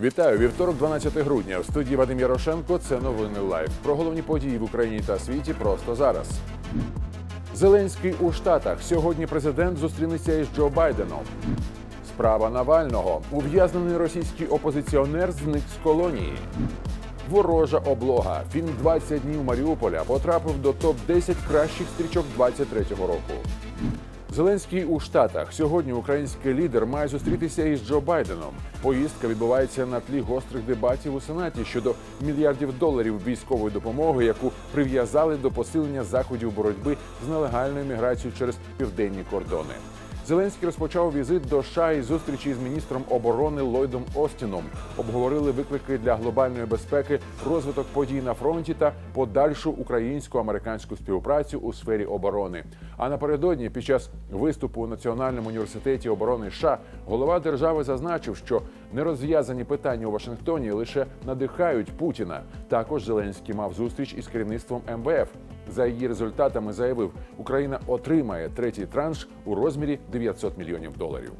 Вітаю, вівторок, 12 грудня. В студії Вадим Ярошенко. Це новини лайв. Про головні події в Україні та світі просто зараз. Зеленський у Штатах. Сьогодні президент зустрінеться із Джо Байденом. Справа Навального. Ув'язнений російський опозиціонер зник з колонії. Ворожа облога. Фільм «20 днів Маріуполя потрапив до топ 10 кращих стрічок 23-го року. Зеленський у Штатах. Сьогодні український лідер має зустрітися із Джо Байденом. Поїздка відбувається на тлі гострих дебатів у Сенаті щодо мільярдів доларів військової допомоги, яку прив'язали до посилення заходів боротьби з нелегальною міграцією через південні кордони. Зеленський розпочав візит до США із зустрічі з міністром оборони Ллойдом Остіном. Обговорили виклики для глобальної безпеки, розвиток подій на фронті та подальшу українсько-американську співпрацю у сфері оборони. А напередодні, під час виступу у Національному університеті оборони США, голова держави зазначив, що нерозв'язані питання у Вашингтоні лише надихають Путіна. Також Зеленський мав зустріч із керівництвом МВФ. За її результатами заявив, Україна отримає третій транш у розмірі 900 мільйонів доларів.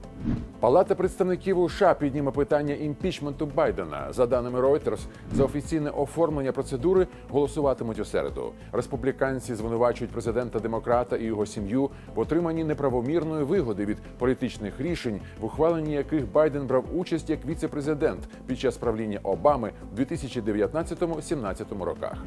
Палата представників США підніме питання імпічменту Байдена. За даними Reuters, за офіційне оформлення процедури голосуватимуть у середу. Республіканці звинувачують президента демократа і його сім'ю в отриманні неправомірної вигоди від політичних рішень, в ухваленні яких Байден брав участь як віце-президент під час правління Обами в 2019-17 роках.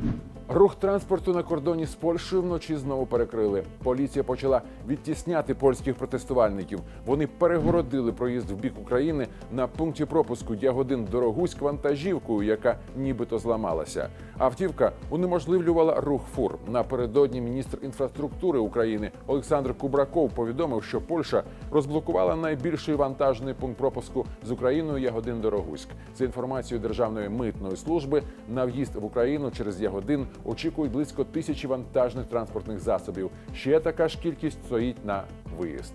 Рух транспорту на кордоні з Польщею вночі знову перекрили. Поліція почала відтісняти польських протестувальників. Вони перегородили проїзд в бік України на пункті пропуску Ягодин Дорогуськ вантажівкою, яка нібито зламалася. Автівка унеможливлювала рух фур. Напередодні міністр інфраструктури України Олександр Кубраков повідомив, що Польща розблокувала найбільший вантажний пункт пропуску з Україною Ягодин Дорогуськ. За інформацією Державної митної служби, на в'їзд в Україну через Ягодин очікують близько тисячі вантажних транспортних засобів. Ще така ж кількість стоїть на виїзд.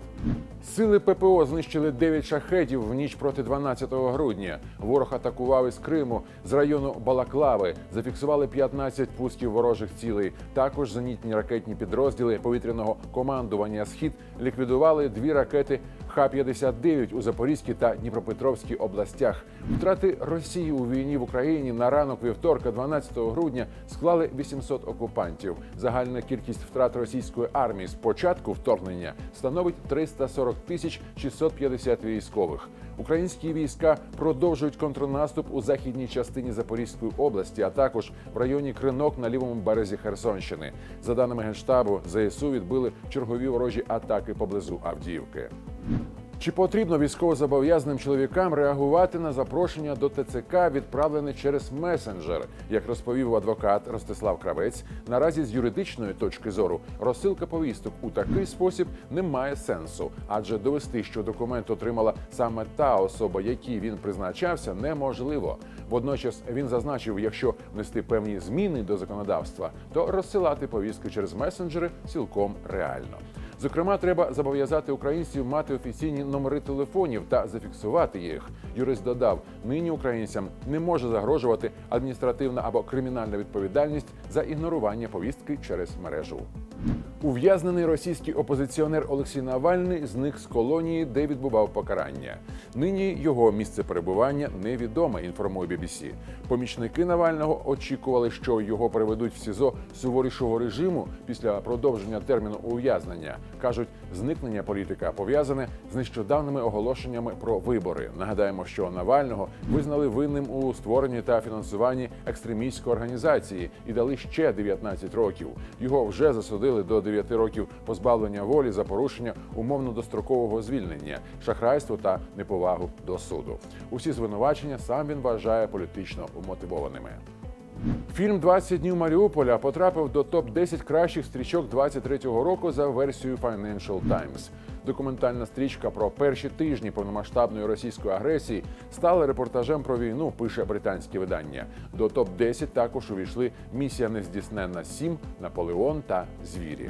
Сили ППО знищили 9 шахетів в ніч проти 12 грудня. Ворог атакував із Криму з району Балаклави. Зафіксували 15 пусків ворожих цілей. Також зенітні ракетні підрозділи повітряного командування Схід ліквідували дві ракети Х-59 у Запорізькій та Дніпропетровській областях. Втрати Росії у війні в Україні на ранок вівторка, 12 грудня, склали 800 окупантів. Загальна кількість втрат російської армії з початку вторгнення становить 340 тисяч 650 військових. Українські війська продовжують контрнаступ у західній частині Запорізької області, а також в районі Кринок на лівому березі Херсонщини. За даними генштабу, ЗСУ відбили чергові ворожі атаки поблизу Авдіївки. Чи потрібно військовозобов'язаним чоловікам реагувати на запрошення до ТЦК, відправлене через месенджер? Як розповів адвокат Ростислав Кравець, наразі з юридичної точки зору розсилка повісток у такий спосіб не має сенсу, адже довести, що документ отримала саме та особа, якій він призначався, неможливо. Водночас він зазначив, якщо внести певні зміни до законодавства, то розсилати повістки через месенджери цілком реально. Зокрема, треба зобов'язати українців мати офіційні номери телефонів та зафіксувати їх. Юрист додав, нині українцям не може загрожувати адміністративна або кримінальна відповідальність за ігнорування повістки через мережу. Ув'язнений російський опозиціонер Олексій Навальний зник з колонії, де відбував покарання. Нині його місце перебування невідоме. Інформує BBC. Помічники Навального очікували, що його переведуть в СІЗО суворішого режиму після продовження терміну ув'язнення. кажуть, зникнення політика пов'язане з нещодавними оголошеннями про вибори. Нагадаємо, що Навального визнали винним у створенні та фінансуванні екстремістської організації і дали ще 19 років. Його вже засудили до 9 років позбавлення волі за порушення умовно дострокового звільнення, шахрайство та неповагу до суду. Усі звинувачення сам він вважає політично умотивованими. Фільм «20 днів Маріуполя потрапив до топ 10 кращих стрічок 23-го року за версією Financial Times. Документальна стрічка про перші тижні повномасштабної російської агресії стала репортажем про війну. Пише британське видання. До топ 10 також увійшли місія нездійсненна 7, Наполеон та Звірі.